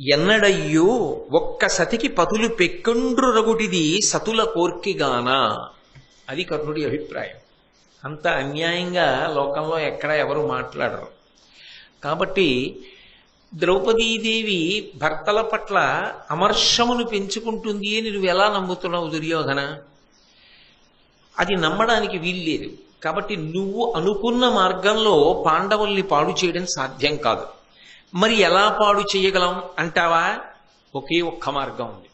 ఎన్నడయ్యో ఒక్క సతికి పతులు పెక్కుండ్రు రగుటిది సతుల కోర్కిగానా? అది కర్ణుడి అభిప్రాయం. అంత అన్యాయంగా లోకంలో ఎక్కడ ఎవరు మాట్లాడరు. కాబట్టి ద్రౌపదీదేవి భర్తల పట్ల అమర్షమును పెంచుకుంటుంది అని నువ్వు ఎలా నమ్ముతున్నావు దుర్యోధన? అది నమ్మడానికి వీల్లేదు. కాబట్టి నువ్వు అనుకున్న మార్గంలో పాండవుల్ని పాడు చేయడం సాధ్యం కాదు. మరి ఎలా పాడు చేయగలం అంటావా? ఒకే ఒక్క మార్గం ఉంది.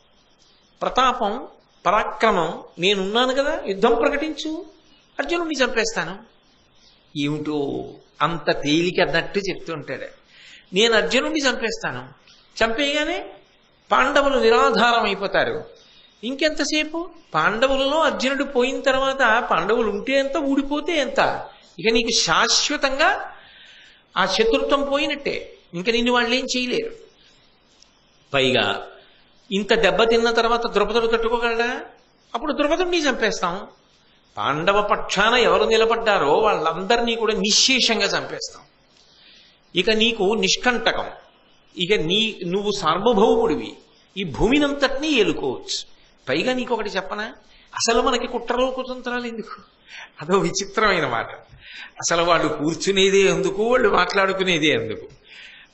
ప్రతాపం పరాక్రమం నేనున్నాను కదా యుద్ధం ప్రకటించు. అర్జునుడిని చంపేస్తాను. ఏమిటో అంత తేలిక అన్నట్టు చెప్తుంటాడు నేను అర్జునుడిని చంపేస్తాను. చంపేయగానే పాండవులు నిరాధారం అయిపోతారు ఇంకెంతసేపు? పాండవులలో అర్జునుడు పోయిన తర్వాత పాండవులు ఉంటే ఎంత ఊడిపోతే ఎంత? ఇక నీకు శాశ్వతంగా ఆ శత్రుత్వం పోయినట్టే. ఇంక నిన్ను వాళ్ళు ఏం చేయలేరు. పైగా ఇంత దెబ్బతిన్న తర్వాత ద్రుపదుడు కట్టుకోగలడా? అప్పుడు ద్రుపదుడిని చంపేస్తాం. పాండవ పక్షాన ఎవరు నిలబడ్డారో వాళ్ళందరినీ కూడా నిశ్శేషంగా చంపేస్తాం. ఇక నీకు నిష్కంటకం. ఇక నీ నువ్వు సార్వభౌముడివి. ఈ భూమినంతటినీ ఏలుకోవచ్చు. పైగా నీకు ఒకటి చెప్పనా? అసలు మనకి కుట్రలో కుతంత్రాలు ఎందుకు? అదో విచిత్రమైన మాట. అసలు వాళ్ళు కూర్చునేదే ఎందుకు వాళ్ళు మాట్లాడుకునేదే ఎందుకు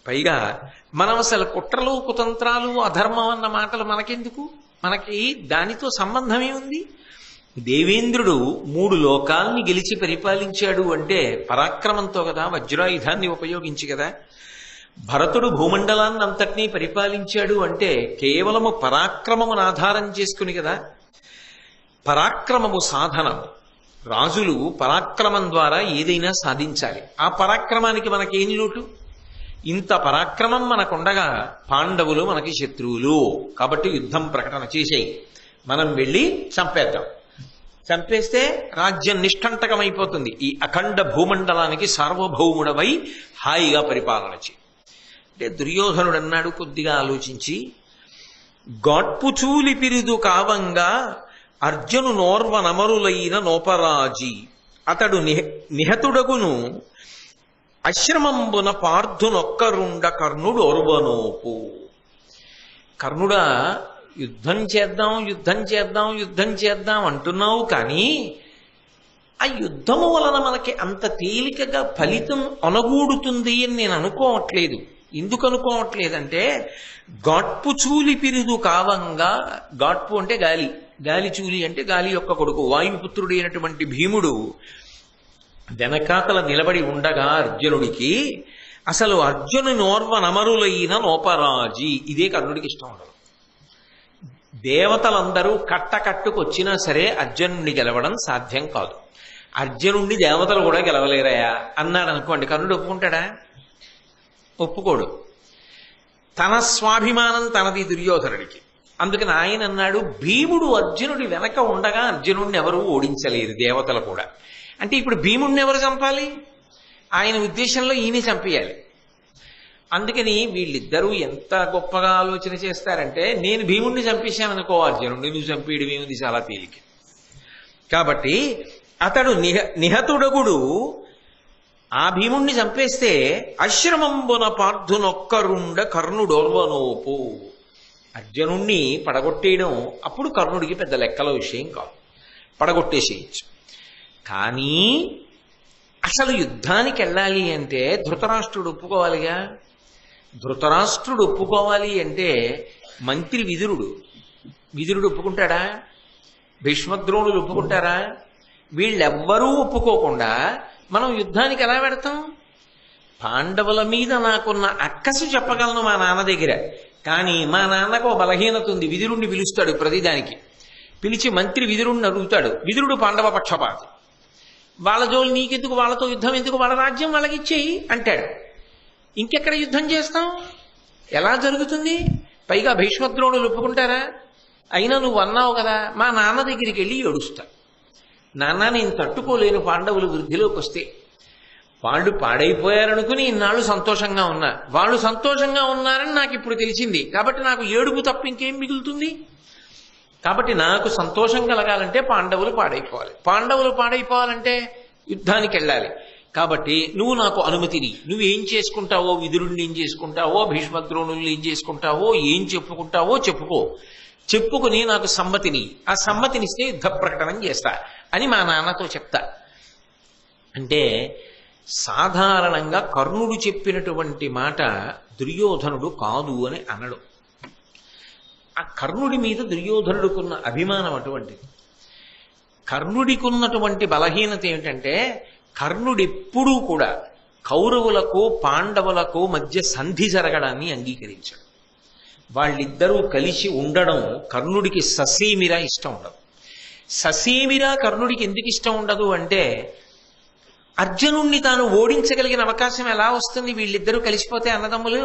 పైగా మనం అసలు కుట్రలు కుతంత్రాలు అధర్మం అన్న మాటలు మనకెందుకు? మనకి దానితో సంబంధమే ఉంది. దేవేంద్రుడు మూడు లోకాల్ని గెలిచి పరిపాలించాడు అంటే పరాక్రమంతో కదా వజ్రాయుధాన్ని ఉపయోగించి కదా. భరతుడు భూమండలాన్ని అంతటినీ పరిపాలించాడు అంటే కేవలము పరాక్రమమును ఆధారం చేసుకుని కదా. పరాక్రమము సాధనం. రాజులు పరాక్రమం ద్వారా ఏదైనా సాధించాలి. ఆ పరాక్రమానికి మనకేం లోటు? ఇంత పరాక్రమం మనకుండగా పాండవులు మనకి శత్రువులు. కాబట్టి యుద్ధం ప్రకటన చేసేయి. మనం వెళ్ళి చంపేద్దాం. చంపేస్తే రాజ్యం నిష్కంటకమైపోతుంది. ఈ అఖండ భూమండలానికి సార్వభౌముడవై హాయిగా పరిపాలన చేయి. అంటే దుర్యోధనుడు అన్నాడు కొద్దిగా ఆలోచించి గాట్పుచూలి పిరుదు కావంగా అర్జును నోర్వ నమరులైన నోపరాజి. అతడు నిహ నిహతుడగును. అశ్రమంబున పార్థునొక్కరుండ కర్ణుడు ఒరువనోపు కర్ణుడా యుద్ధం చేద్దాం యుద్ధం చేద్దాం యుద్ధం చేద్దాం అంటున్నావు కానీ ఆ యుద్ధము వలన మనకి అంత తేలికగా ఫలితం అనగూడుతుంది అని నేను అనుకోవట్లేదు. ఎందుకు అనుకోవట్లేదంటే గాట్పు చూలి పిరుదు కావంగా గాట్పు అంటే గాలి. గాలి చూలి అంటే గాలి యొక్క కొడుకు. వాయుపుత్రుడైనటువంటి భీముడు వెనకాతల నిలబడి ఉండగా అర్జునుడికి అసలు అర్జును నోర్వ నమరులైన నోపరాజి. ఇదే కర్ణుడికి ఇష్టం ఉండదు. దేవతలందరూ కట్టకట్టుకొచ్చినా సరే అర్జునుడిని గెలవడం సాధ్యం కాదు. అర్జునుడిని దేవతలు కూడా గెలవలేరయా అన్నాడు అనుకోండి. కర్ణుడు ఒప్పుకుంటాడా? ఒప్పుకోడు. తన స్వాభిమానం తనది దుర్యోధనుడికి. అందుకని ఆయన అన్నాడు భీముడు అర్జునుడి వెనక ఉండగా అర్జునుడిని ఎవరూ ఓడించలేరు దేవతలు కూడా. అంటే ఇప్పుడు భీముడిని ఎవరు చంపాలి? ఆయన ఉద్దేశంలో ఈయన చంపేయాలి. అందుకని వీళ్ళిద్దరూ ఎంత గొప్పగా ఆలోచన చేస్తారంటే నేను భీముడిని చంపేశాననుకో అర్జునుడిని నువ్వు చంపేయడం ఏముంది? చాలా తేలిక. కాబట్టి అతడు నిహ నిహతుడగుడు. ఆ భీముణ్ణి చంపేస్తే అశ్రమంబున పార్థునొక్కరుండ కర్ణుడోర్వనోపు. అర్జునుణ్ణి పడగొట్టేయడం అప్పుడు కర్ణుడికి పెద్ద లెక్కల విషయం కాదు. పడగొట్టేసేయచ్చు. కానీ అసలు యుద్ధానికి వెళ్ళాలి అంటే ధృతరాష్ట్రుడు ఒప్పుకోవాలిగా? ధృతరాష్ట్రుడు ఒప్పుకోవాలి అంటే మంత్రి విదురుడు. విదురుడు ఒప్పుకుంటాడా? భీష్మద్రోణులు ఒప్పుకుంటారా? వీళ్ళెవ్వరూ ఒప్పుకోకుండా మనం యుద్ధానికి ఎలా పెడతాం పాండవుల మీద నాకున్న అక్కసు చెప్పగలను మా నాన్న దగ్గర. కానీ మా నాన్నకు బలహీనత ఉంది. విదురుణ్ణి పిలుస్తాడు ప్రతిదానికి. పిలిచి మంత్రి విదురుణ్ణి అడుగుతాడు. విదురుడు పాండవ పక్షపాతి. వాళ్ళ జోలు నీకెందుకు? వాళ్ళతో యుద్ధం ఎందుకు? వాళ్ళ రాజ్యం వాళ్ళకి ఇచ్చేయి అంటాడు. ఇంకెక్కడ యుద్ధం చేస్తాం? ఎలా జరుగుతుంది? పైగా భీష్మద్రోణులు ఒప్పుకుంటారా? అయినా నువ్వు అన్నావు కదా మా నాన్న దగ్గరికి వెళ్ళి ఏడుస్తా. నాన్న నేను తట్టుకోలేను పాండవులు వృద్ధిలోకి వస్తే. వాళ్ళు పాడైపోయారనుకుని ఇన్నాళ్ళు సంతోషంగా ఉన్నా. వాళ్ళు సంతోషంగా ఉన్నారని నాకు ఇప్పుడు తెలిసింది. కాబట్టి నాకు ఏడుపు తప్ప ఇంకేం మిగులుతుంది? కాబట్టి నాకు సంతోషం కలగాలంటే పాండవులు పాడైపోవాలి. పాండవులు పాడైపోవాలంటే యుద్ధానికి వెళ్ళాలి. కాబట్టి నువ్వు నాకు అనుమతిని. నువ్వేం చేసుకుంటావో విదురుణ్ణి ఏం చేసుకుంటావో భీష్మద్రోణుల్ని ఏం చేసుకుంటావో ఏం చెప్పుకుంటావో చెప్పుకో. చెప్పుకుని నాకు సమ్మతిని. ఆ సమ్మతినిస్తే యుద్ధ ప్రకటన చేస్తా అని మా నాన్నతో చెప్తా. అంటే సాధారణంగా కర్ణుడు చెప్పినటువంటి మాట దుర్యోధనుడు కాదు అని అనడు. ఆ కర్ణుడి మీద దుర్యోధనుడుకున్న అభిమానం అటువంటిది. కర్ణుడికున్నటువంటి బలహీనత ఏమిటంటే కర్ణుడెప్పుడూ కూడా కౌరవులకు పాండవులకు మధ్య సంధి జరగడాన్ని అంగీకరించాడు. వాళ్ళిద్దరూ కలిసి ఉండడం కర్ణుడికి ససీమిరా ఇష్టం ఉండదు. ససీమిరా కర్ణుడికి ఎందుకు ఇష్టం ఉండదు అంటే అర్జునుణ్ణి తాను ఓడించగలిగిన అవకాశం ఎలా వస్తుంది? వీళ్ళిద్దరూ కలిసిపోతే అన్నదమ్ములు?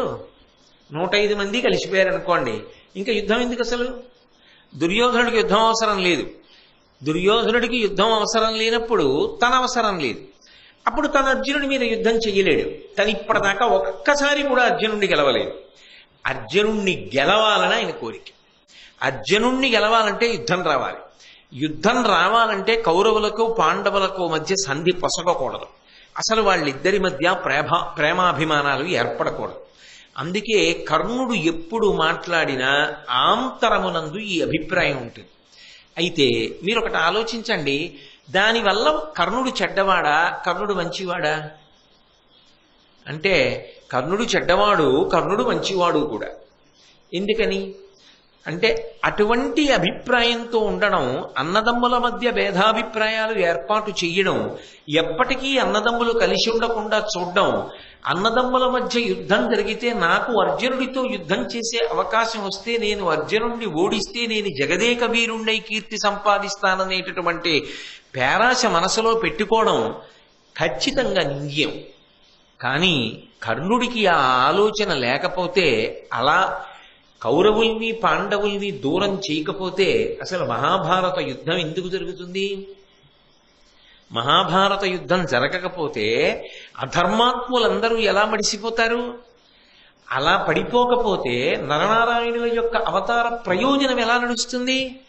నూట ఐదు మంది కలిసిపోయారు అనుకోండి ఇంకా యుద్ధం ఎందుకు అసలు? దుర్యోధనుడికి యుద్ధం అవసరం లేదు. దుర్యోధనుడికి యుద్ధం అవసరం లేనప్పుడు తన అవసరం లేదు. అప్పుడు తన అర్జునుడి మీద యుద్ధం చెయ్యలేడు. తను ఇప్పటిదాకా ఒక్కసారి కూడా అర్జునుడిని గెలవలేదు. అర్జునుణ్ణి గెలవాలని ఆయన కోరిక. అర్జునుణ్ణి గెలవాలంటే యుద్ధం రావాలి. యుద్ధం రావాలంటే కౌరవులకు పాండవులకు మధ్య సంధి పొసగకూడదు. అసలు వాళ్ళిద్దరి మధ్య ప్రేమ ప్రేమాభిమానాలు ఏర్పడకూడదు. అందుకే కర్ణుడు ఎప్పుడు మాట్లాడినా ఆంతరమునందు ఈ అభిప్రాయం ఉంటుంది. అయితే మీరు ఒకటి ఆలోచించండి దానివల్ల కర్ణుడు చెడ్డవాడా కర్ణుడు మంచివాడా? అంటే కర్ణుడు చెడ్డవాడు కర్ణుడు మంచివాడు కూడా. ఎందుకని? అంటే అటువంటి అభిప్రాయంతో ఉండడం అన్నదమ్ముల మధ్య భేదాభిప్రాయాలు ఏర్పాటు చేయడం ఎప్పటికీ అన్నదమ్ములు కలిసి ఉండకుండా చూడడం అన్నదమ్ముల మధ్య యుద్ధం జరిగితే నాకు అర్జునుడితో యుద్ధం చేసే అవకాశం వస్తే నేను అర్జునుడిని ఓడిస్తే నేను జగదేక వీరుండై కీర్తి సంపాదిస్తాననేటటువంటి పేరాశ మనసులో పెట్టుకోవడం ఖచ్చితంగా నింద్యం. కానీ కర్ణుడికి ఆ ఆలోచన లేకపోతే అలా కౌరవుల్ని పాండవుల్ని దూరం చేయకపోతే అసలు మహాభారత యుద్ధం ఎందుకు జరుగుతుంది? మహాభారత యుద్ధం జరగకపోతే అధర్మాత్ములందరూ ఎలా మడిసిపోతారు? అలా పడిపోకపోతే నరనారాయణుల యొక్క అవతార ప్రయోజనం ఎలా నడుస్తుంది?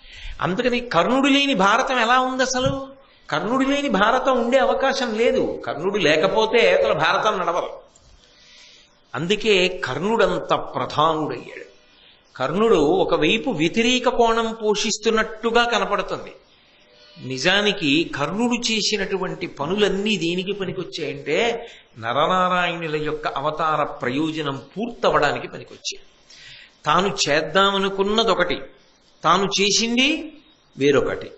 అందుకని కర్ణుడు లేని భారతం ఎలా ఉంది అసలు? కర్ణుడు లేని భారతం ఉండే అవకాశం లేదు. కర్ణుడు లేకపోతే అసలు భారతం నడవరు అందుకే కర్ణుడంత ప్రధానుడయ్యాడు. కర్ణుడు ఒకవైపు వ్యతిరేక కోణం పోషిస్తున్నట్టుగా కనపడుతుంది. నిజానికి కర్ణుడు చేసినటువంటి పనులన్నీ దేనికి పనికొచ్చాయంటే నరనారాయణుల యొక్క అవతార ప్రయోజనం పూర్తవడానికి పనికొచ్చాయి. తాను చేద్దామనుకున్నదొకటి తాను చేసింది వేరొకటి.